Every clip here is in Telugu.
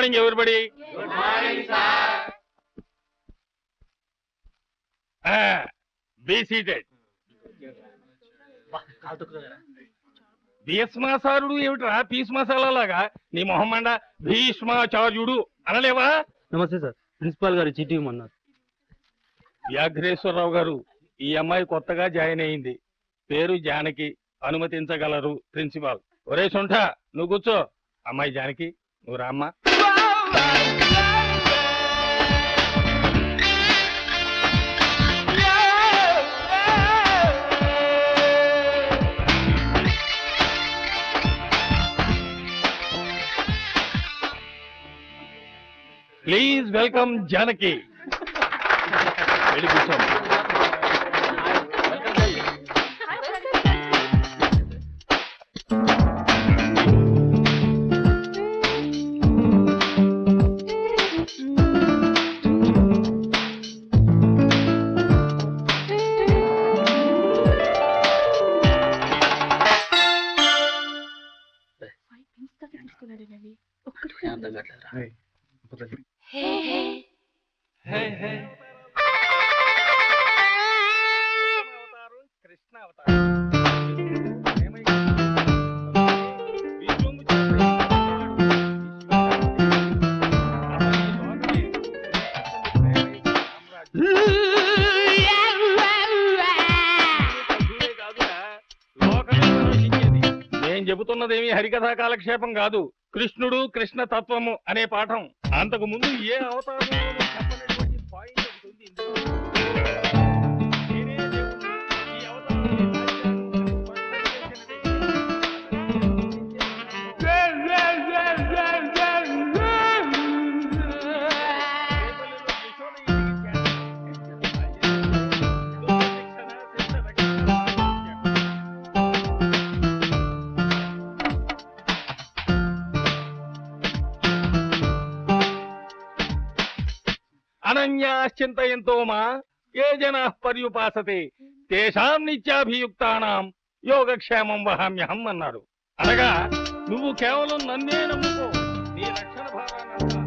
Good morning everybody be seated భీష్మాసారుడు ఏమిట్రా? పీస్ మసాలా లాగా నీ మొహమ్మండ భీష్మాచార్యుడు అనలేవా? నమస్తే సార్. ప్రిన్సిపాల్ గారు చిట్టి ఇవ్వమన్నారు. వ్యాఘ్రేశ్వరరావు గారు ఈ అమ్మాయి కొత్తగా జాయిన్ అయింది. పేరు జానకి. అనుమతించగలరు ప్రిన్సిపాల్. ఒరే సొంఠ నువ్వు కూర్చో. అమ్మాయి జానకి నువ్వు రామ్మా. ప్లీజ్ వెల్కమ్ జానకి వెళ్ళి కూర్చోండి నేను హరికథా కాలక్షేపం కాదు. కృష్ణుడు కృష్ణ తత్వము అనే పాఠం. అంతకు ముందు ఏ అవతారం చెప్పనటువంటి పాయింట్ ఉంది మా ఏ జనా పర్యుపాసతే? తేషాం నిత్యాభియుక్తానాం. యోగక్షేమం వహామ్యహం అన్నారు. అనగా నువ్వు కేవలం నన్నే నమ్ముకో. నీ రక్షణ భారాన్ని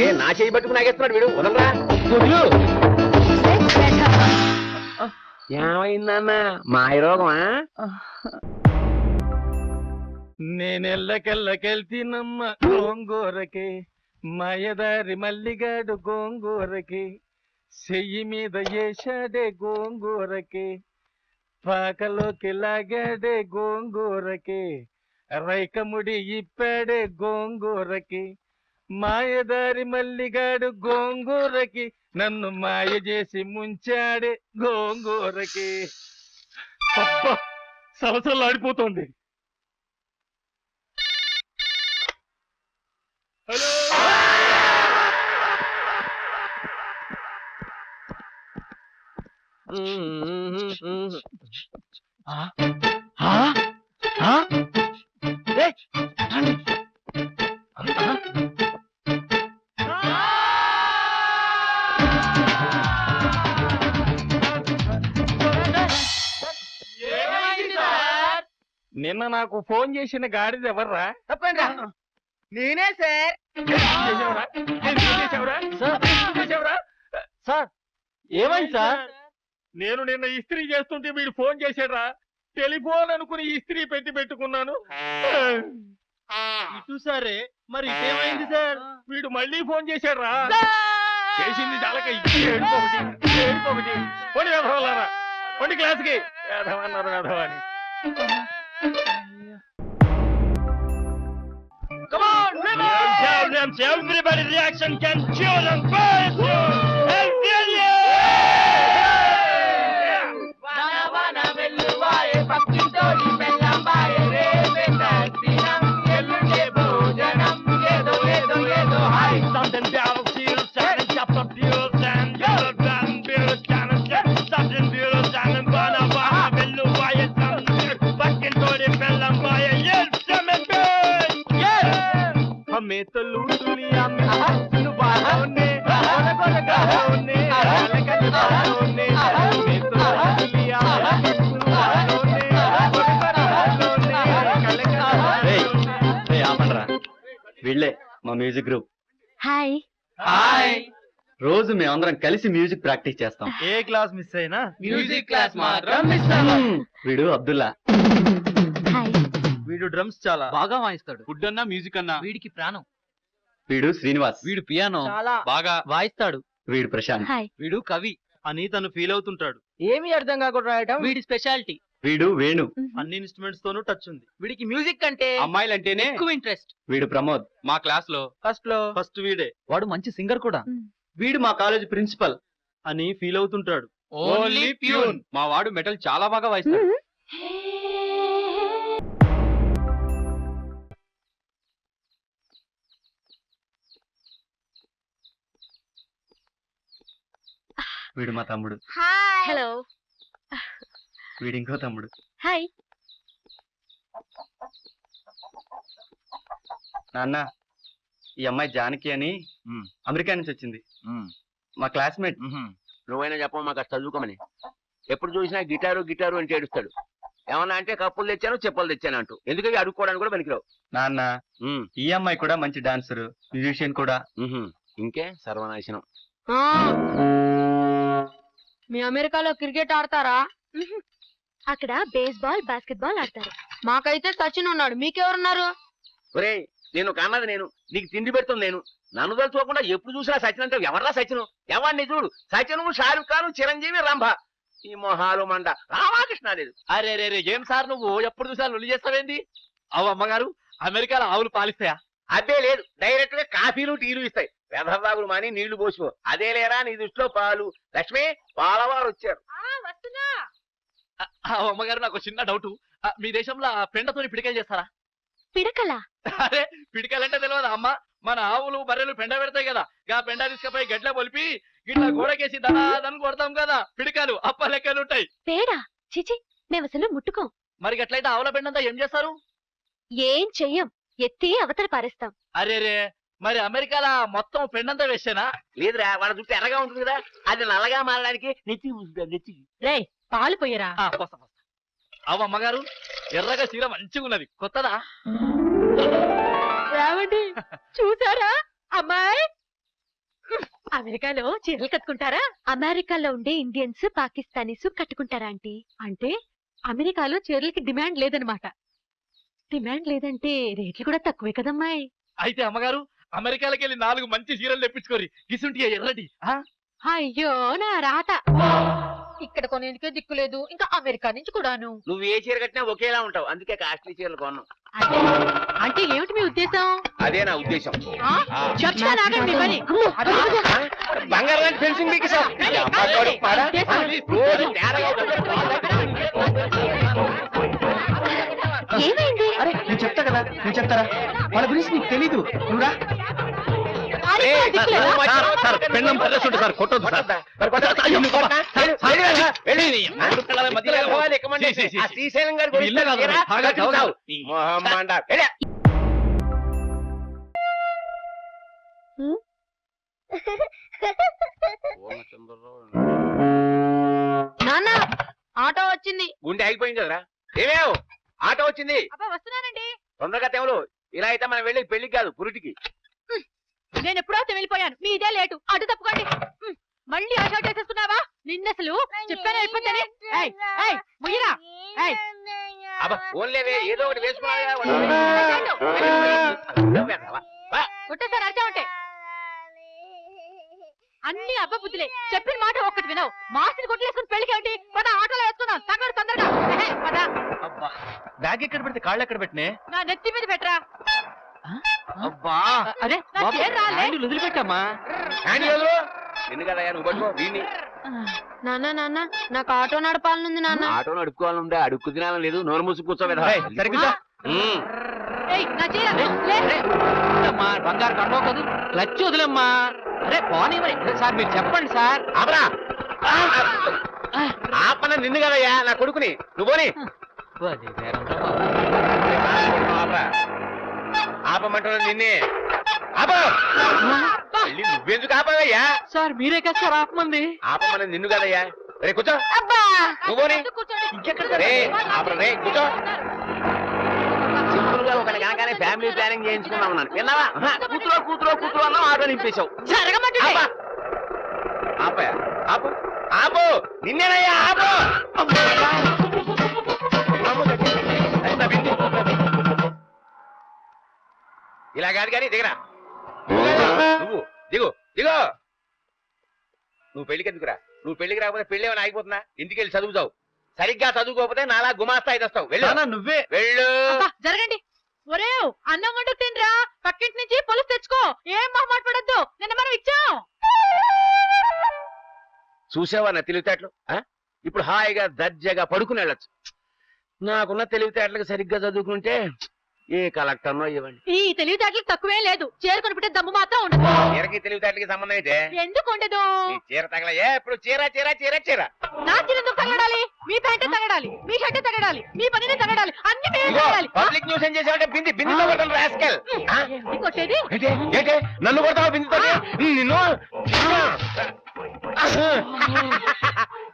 ఇదేమిటి నా చేయి పట్టుకుని నాగేస్తున్నాడు వీడు. వదలరా. ఏమైందన్నా? మాయరోగమా నేనెల్లకెల్లకెళ్తినమ్మ గోంగూరకి మాయదారి మల్లిగాడు గోంగూరకి చెయ్యి మీద వేశాడే గోంగూరకి పాకలోకి లాగాడే గోంగూరకి రైకముడి ఇప్పాడే గోంగూరకి మాయదారి మల్లిగాడు గోంగూరకి నన్ను మాయ చేసి ముంచాడే గోంగూరకి. అబ్బ సలసలాడిపోతోంది హలో! నిన్న నాకు ఫోన్ చేసిన గాడిద ఎవర్రా? తప్పండి నేనే సార్? సార్. ఏమైంది సార్? నేను నిన్న ఇస్త్రీ చేస్తుంటే వీడు ఫోన్ చేశాడ్రా? టెలిఫోన్ అనుకుని ఇస్త్రీ పెట్టి పెట్టుకున్నాను. ఇటు సరే మరి ఇదేమైంది సార్? వీడు మళ్ళీ ఫోన్ చేశాడు రా చేసింది చాలక ఏడుకోబట్టి ఏడుకోబట్టి పొడి వేధవాలారా పొడి క్లాస్కి. వేధవన్నారు వేధవని. Come on, everybody! Down, Everybody's reaction can cheer and praise you! And feel you! Music group. Hi. Hi. రోజు మేమందరం కలిసి మ్యూజిక్ ప్రాక్టీస్ చేస్తాం. ఏ క్లాస్ మిస్ అయినా? మ్యూజిక్ క్లాస్ మాత్రం మిస్ వీడు అబ్దుల్లా. హాయ్. వీడు డ్రమ్స్ చాలా. బాగా వాయిస్తాడు. ఫుడ్ అన్నా మ్యూజిక్ అన్నా. వీడికి ప్రాణం. వీడు శ్రీనివాస్. వీడు పియానో. చాలా. బాగా. వాయిస్తాడు. వీడు ప్రశాంత్. హాయ్. వీడు కవి. అని తను ఫీల్ అవుతుంటాడు. ఏమి అర్థం కాకుండా రాయటం వీడి స్పెషాలిటీ. వీడు వేణు. అన్ని ఇన్స్ట్రుమెంట్స్ తోనూ టచ్ ఉంది. వీడికి మ్యూజిక్ అంటే అమ్మాయిలంటేనే ఎక్కువ ఇంట్రెస్ట్ వీడు ప్రమోద్. మా క్లాస్లో. ఫస్ట్లో ఫస్ట్ వీడే. వాడు మంచి సింగర్ కూడా. వీడు మా కాలేజ్ ప్రిన్సిపల్ అని ఫీల్ అవుతుంటాడు. ఓన్లీ ప్యూన్ మా వాడు మెటల్ చాలా బాగా వాయిస్తాడు. వీడు మా తమ్ముడు. హాయ్ హలో వీడు ఇంకో తమ్ముడు. హాయ్. నాన్న ఈ అమ్మాయి జానకి అని. అమెరికా నుంచి వచ్చింది. మా క్లాస్మేట్. నువ్వైనా చెప్పవు మాకు అసలు చదువుకోమని. ఎప్పుడు చూసినా గిటారు గిటారు అంటే ఏడుస్తాడు. ఏమన్నా అంటే కప్పులు తెచ్చాను చెప్పులు తెచ్చాను అంటూ. ఎందుకని అడుక్కోవడానికి కూడా పనికిరావు. నాన్న ఉమ్, ఈ అమ్మాయి కూడా మంచి డాన్సర్ మ్యూజిషియన్ కూడా. ఉహుం. ఇంకే సర్వనాశనం. మీ అమెరికాలో క్రికెట్ ఆడతారా? అక్కడ బేస్బాల్ బాస్కెట్బాల్ ఆడతారు. మాకైతే సచిన్ ఉన్నాడు. మీకెవరున్నారు? ఒరే నేను కన్నది నేను. నీకు తిండి పెడుతుంది నేను. నన్ను తలుచుకోకుండా ఎప్పుడు చూసినా సచిన్ అంటే ఎవర్రా సచిన్? ఎవరిని చూడు? సచిన్ షారుఖ్ ఖాన్ చిరంజీవి రంభ. ఈ మొహాలు మండ. రామాకృష్ణ లేదు. అరే రే రే ఏం సార్ నువ్వు ఎప్పుడు చూసా లొల్లి చేస్తావేంది? అవు అమ్మగారు అమెరికాలో ఆవులు పాలిస్తాయా? అదే లేదు. డైరెక్ట్గా కాఫీలు టీలు ఇస్తాయి. వెధబాగులు మాని నీళ్ళు పోసుకో అదే లేరా నీ దృష్టిలో పాలు? లక్ష్మి పాలవారు వచ్చారు. వస్తున్నా. అమ్మగారు నాకు చిన్న డౌట్. మీ దేశంలో ఆ పెండతోని పిడికలు చేస్తారా? పిడకల? అరే పిడికలంటే తెలియదు అమ్మ? మన ఆవులు బర్రెలు పెండ పెడతాయి కదా. గా పెండ తీసుకపోయి గట్ల పొలిపి గిట్ల గోడకేసి దనాదని కొడతాం కదా. పిడికలు అప్ప లెక్కలు ఉంటాయి పేడా? చిచి మేము అసలు ముట్టుకోం. మరి గట్లయితే ఆవుల పెండంతా ఏం చేస్తారు? ఏం చెయ్యం. ఎత్తి అవతల పారేస్తాం. అరే రే మరి అమెరికాలో మొత్తం పెండంతా వేసేనా లేదురా వాళ్ళ జుట్టు ఎర్రగా ఉంటుంది కదా. అది నల్లగా మారడానికి నెత్తి నెత్తి రే పాలు పోయరా? అవు అమ్మగారు ఎర్రగా చీర మంచిగా ఉన్నది. కొత్తదా? రావండి. చూసారా? అమ్మాయి? అమెరికాలో చీరలు కట్టుకుంటారా? అమెరికాలో ఉండే ఇండియన్స్ పాకిస్తానీస్ కట్టుకుంటారా ఆంటీ? అంటే అమెరికాలో చీరలకి డిమాండ్ లేదనమాట డిమాండ్ లేదంటే రేట్లు కూడా తక్కువే కదమ్మాయి. అయితే అమ్మగారు అమెరికాలకి వెళ్ళి నాలుగు మంచి చీరలు తెప్పించుకోరి గిసుంటి ఎర్రటి ఆ? అయ్యో నా రాత. ఇక్కడ కొనేందుకే దిక్కులేదు ఇంకా అమెరికా నుంచి కూడాను. నువ్వు ఏ చీర కట్టినా ఒకేలా ఉంటావు. అందుకే కాస్ట్లీ చీరలు కొన్నాం. అంటే ఏమిటి మీ ఉద్దేశం? అదే నా ఉద్దేశం. ఆ? ఆ. చెప్తాను ఆగండి పని అదే. బంగారం లాంటి ఫెన్సింగ్ రోజు. తేడాగా ఏమైంది? అరే నేను చెప్తా కదా. నేను చెప్తారా? వాళ్ళ గురించి నీకు తెలీదు. నువ్వురా పెండం పర్లేసుంటే సార్ కొట్టొద్దు. శ్రీశైలం గారి. నాన్న ఆటో వచ్చింది. గుండె ఆగిపోయింది కదరా. ఏమేవ్ ఆటో వచ్చింది. వస్తున్నానండి. తొందరగా తెమలు. ఇలా అయితే మనం వెళ్ళి పెళ్ళికి కాదు పురిటికి. నేను ఎప్పుడో వెళ్ళిపోయాను మీ ఇదే లేటు అటు తప్పుకోండి మళ్ళీ ఆటో చేసేసుకున్నావా నిన్న అసలు చెప్పాను ఏయ్, ముయ్యరా. ఏదో ఒకటి వేసుకున్నావా కొట్టేసారి అర్చమంటే అన్ని అబ్బ బుద్ధులే చెప్పిన మాట ఒక్కటి వినవు మాస్టర్ కొట్టలేసుకుని పెళ్ళికి ఏంటి పద ఆటోలో వేసుకుందాం తగ్గడు తొందరగా పద బ్యాగ్ ఎక్కడ పెడితే కాళ్ళు ఎక్కడ పెట్టినే నా నెత్తి మీద పెట్టరా అబ్బా! వదిలిపెట్టమ్మా. నిన్ను కదయ్యా నువ్వు పట్టుకో వీడిని. నాన్న నాన్న నాకు ఆటో నడపాలనుంది నాన్న. ఆటో నడుపుకోవాలని ఉందా అడుక్కు తినాలని లేదు నోరు మూసి కూర్చోవేదా ఏయ్, సరిగ్గా. ఉమ్. ఏయ్, నా చీర లే. అమ్మా బంగారు కండో కదూ క్లచ్ వదిలమ్మా. అరే పోనీ మరి సార్ మీరు చెప్పండి సార్. ఆపరా. ఆపన నిన్ను కదయ్యా నా కొడుకుని. నువ్వు పోని. ఆపమంటున్నా నిన్నే? ఆప! నువ్వెందుకు ఆపవయ్యా? సార్ మీరే కదా సార్ ఆపమంది. ఆపమని నిన్ను కదయ్యా. రే కూర్చో. నువ్వు పోని ఎందుకు కూర్చోండి? రే ఆపరా రే కూర్చో. సింపుల్గా ఒకటి కనుకనే ఫ్యామిలీ ప్లానింగ్ చేయించుకున్నాం ఉన్నాను విన్నావా కూతురో కూతురో కూతురో అన్నావు ఆటో నింపేశావు. జరగమంటుంటే. ఆపా ఆపయా ఆపు. ఆపు. నిన్నేనయ్యా ఆపు. ఇలా కాదు కానీ దిగరా. నువ్వు దిగు దిగు. నువ్వు పెళ్ళికి ఎందుకురా? నువ్వు పెళ్ళికి రాకపోతే పెళ్ళి ఏమైనా ఆగిపోతున్నా ఇంటికి వెళ్ళి చదువుతావు. సరిగ్గా చదువుకోకపోతే నాలా గుమాస్తా ఇది వస్తావు. వెళ్ళు. నువ్వే. వెళ్ళు. అబ్బా, జరగండి. ఒరే అన్నం వండుకు తినరా. పక్కింటి నుంచి పులుసు తెచ్చుకో. ఏం మొహమాట పడద్దు నిన్న మనం ఇచ్చాం. చూసావా నా తెలివితేటలు? ఇప్పుడు హాయిగా దర్జాగా పడుకుని వెళ్ళొచ్చు. నాకున్న తెలివితేటలకు సరిగ్గా చదువుకుంటే ఏ కలెక్టర్నో ఇవ్వండి. ఈ తెలివితేటలకు తక్కువే లేదు. చేరుకొని పెట్టే దమ్ము మాత్రం ఉండదు. చీరకి తెలివితేటలకి సంబంధం అయితే? ఎందుకు ఉండదు? ఈ చీర తగల. ఏ ఇప్పుడు చీర చీర చీర చీర. నా చిరెందుకు తగడాలి మీ ప్యాంటే తగడాలి మీ షర్టే తగడాలి మీ పనినే తగడాలి అన్ని మీరే తగడాలి పబ్లిక్ న్యూస్ ఏం చేసావంటే బింది బిందితో కొడతాను రాస్కెల్. ఏంటి కొట్టేది? ఏంటి ఏంటి? నన్ను కొడతావా బిందితో నిన్ను?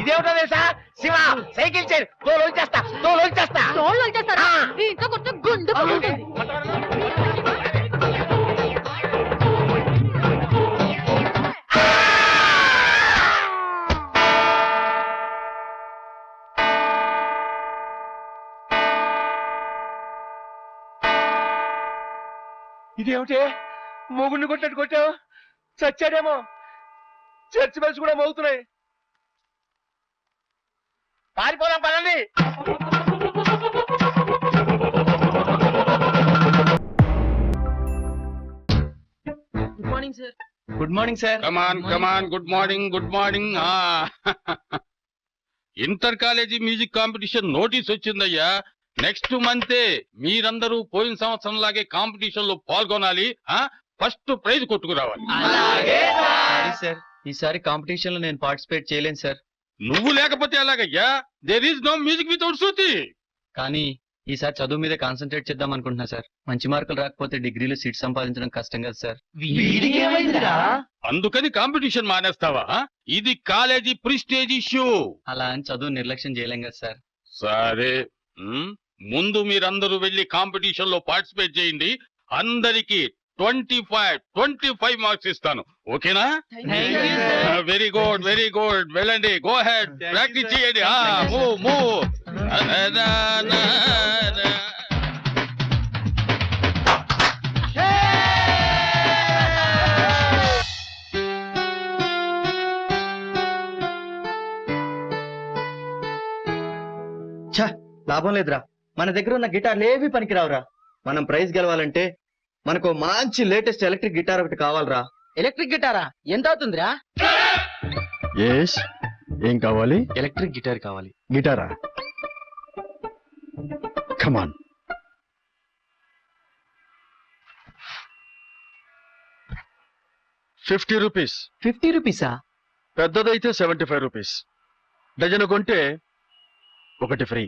ఇదేమిటో తెలుసా? శివ సైకిల్ చైర్ తోలు వచ్చేస్తా తోలు వచ్చేస్తా తోళ్ళు వచ్చేస్తారా కొంచెం గుండు పగులుతుంది. ఇదేమిటి? మొగుడిని కొట్టినట్టు కొట్టావు? చచ్చాడేమో. చర్చి బెల్స్ కూడా మోగుతున్నాయి. పారిపోదాం పదండి. Good morning sir good morning sir come on come on good morning good morning inter college music competition notice వచ్చిందయ్యా. నెక్స్ట్ మంతే మీరందరూ పోయిన సంవత్సరం లాగే కాంపిటీషన్లో పాల్గొనాలి. ఫస్ట్ ప్రైజ్ కొట్టుకురావాలి. సారీ సార్ ఈసారి కాంపిటీషన్లో నేను పార్టిసిపేట్ చేయలేను సార్ నువ్వు లేకపోతే ఎలాగయ్యా? There is no music without Shruti. కానీ ఈసారి చదువు మీద కాన్సన్ట్రేట్ చేద్దాం అనుకుంటున్నా సార్. మంచి మార్కులు రాకపోతే డిగ్రీలో సీట్ సంపాదించడం కష్టం కదా సార్. అందుకని కాంపిటీషన్ మానేస్తావా? ఇది కాలేజీ ప్రిస్టేజ్ ఇష్యూ అలా అని చదువు నిర్లక్ష్యం చేయలేం కదా సార్. సరే. ముందు మీరందరూ వెళ్ళి కాంపిటీషన్లో పార్టిసిపేట్ చేయండి. అందరికి twenty five twenty five marks ఇస్తాను ఓకేనా వెరీ గుడ్ వెరీ గుడ్ వెళ్ళండి. గో హెడ్ ప్రాక్టీస్ చేయండి. మూవ్ మూవ్ లాభం లేదురా. మన దగ్గర ఉన్న గిటార్లు ఏవి పనికిరావురా. మనం ప్రైజ్ గెలవాలంటే మనకు మంచి లేటెస్ట్ ఎలక్ట్రిక్ గిటార్ ఒకటి కావాలరా. ఎలక్ట్రిక్ గిటారా? ఎంత అవుతుందిరా? ఎస్ ఏం కావాలి? ఎలక్ట్రిక్ గిటార్ కావాలి. గిటారా? Come on fifty rupees fifty రూపీసా పెద్దదైతే సెవెంటీ ఫైవ్ రూపీస్ డజన్ కొంటే ఒకటి ఫ్రీ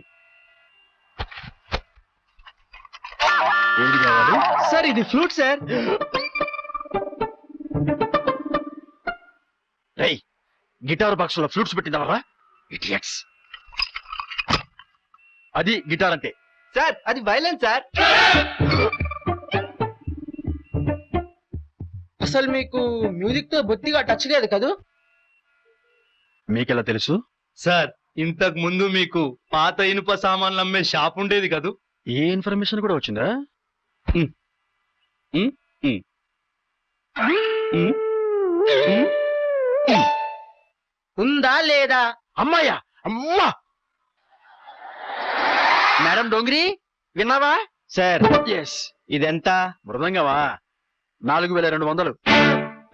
ఏది కావాలి? సార్ ఇది ఫ్లూట్ సార్. రై గిటార్ బాక్స్లో ఫ్లూట్స్ పెట్టిందావా ఇడియట్స్ అది గిటార్ అంటే సార్ అది వైలెన్స్ సార్. అసలు మీకు మ్యూజిక్తో బొత్తిగా టచ్ లేదు కదూ? మీకెలా తెలుసు? సార్ ఇంతకు ముందు మీకు పాత ఇనుప సామాన్లు అమ్మే షాప్ ఉండేది కదూ? ఏ ఇన్ఫర్మేషన్ కూడా వచ్చిందా? ఉందా లేదా? అమ్మాయ్యా అమ్మా! మేడం డొంగిరి విన్నావా? సార్. ఎస్ ఇదెంత? మృదంగవా నాలుగు వేల రెండు వందలు.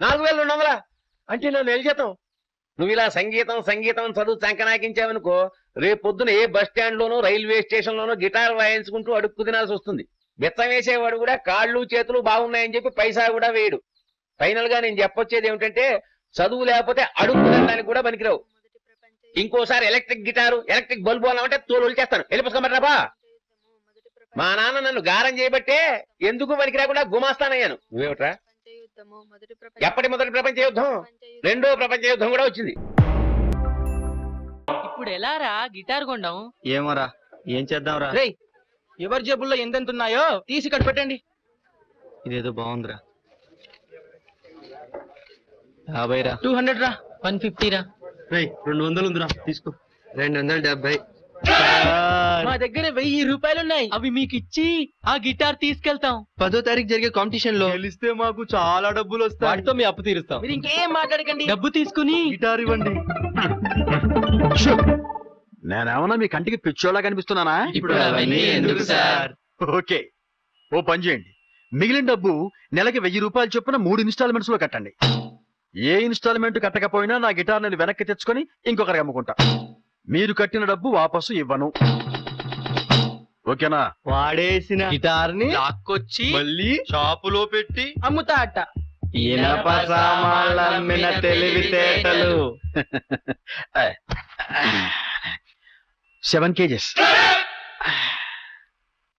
నాలుగు వేల రెండు వందల? అంటే నా నెల జీతం నువ్వు ఇలా సంగీతం సంగీతం చదువు చంకనాకించావనుకో రేపు పొద్దున ఏ బస్ స్టాండ్ లోనో రైల్వే స్టేషన్ లోనో గిటార్ వాయించుకుంటూ అడుక్కు తినాల్సి వస్తుంది. బెత్తం వేసేవాడు కూడా కాళ్ళు చేతులు బాగున్నాయని చెప్పి పైసా కూడా వేయడు. ఫైనల్గా నేను చెప్పొచ్చేది ఏమిటంటే చదువు లేకపోతే అడుక్కు తినడానికి కూడా పనికిరావు. ఇంకోసారి ఎలక్ట్రిక్ గిటారు ఎలక్ట్రిక్ బల్బు అన్నామంటే తోలు వచ్చేస్తాను వెళ్ళిపోసుకోమంటారా మా నాన్న నన్ను గారం చేయబట్టే ఎందుకు పనికి రాకుండా గుమాస్తానయ్యాను. నువ్వేమిట్రా? ఎప్పటి మొదటి ప్రపంచ యుద్ధం? రెండో ప్రపంచ యుద్ధం కూడా వచ్చింది. ఇప్పుడు ఎలా రా గిటార్ కొండం ఏమోరా ఏం చేద్దాంరా? రేయ్ ఎవరి జేబుల్లో ఎంతెంత ఉన్నాయో తీసి ఇక్కడ పెట్టండి. ఇదేదో బాగుందిరా. యాభై రా టూ హండ్రెడ్ రా వన్ ఫిఫ్టీ రా రేయ్ రెండు వందలు ఉందిరా తీసుకో. రెండు వందల డెబ్బై మా దగ్గర వెయ్యి రూపాయలు ఉన్నాయి అవి మీకు ఇచ్చి ఆ గిటార్ తీసుకెళ్తాం. పదో తారీఖు జరిగే కాంపిటీషన్లో గెలిస్తే మాకు చాలా డబ్బులు వస్తాయి వాటితో మీ అప్పు తీరుస్తాం. మీరు ఇంకేం మాట్లాడకండి. డబ్బు తీసుకుని గిటార్ ఇవ్వండి. షో. నేనేమన్నా మీ కంటికి పిచ్చోలా కనిపిస్తున్నానా? ఇప్పుడు అవన్నీ ఎందుకు సార్? ఓకే. ఓ పని చేయండి. మిగిలిన డబ్బు నెలకి వెయ్యి రూపాయలు చొప్పున మూడు ఇన్స్టాల్మెంట్స్లో కట్టండి. ఏ ఇన్స్టాల్మెంట్ కట్టకపోయినా నా గిటార్ నేను వెనక్కి తెచ్చుకొని ఇంకొకరికి అమ్ముకుంటా. మీరు కట్టిన డబ్బు వాపసు ఇవ్వను. ఓకేనా? వాడేసిన గిటార్ని లాక్కొచ్చి మళ్ళీ షాపులో పెట్టి అమ్ముతా అట్ట. ఇనప సామాన్లు అమ్మిన తెలివితేటలు. सेवन केजेस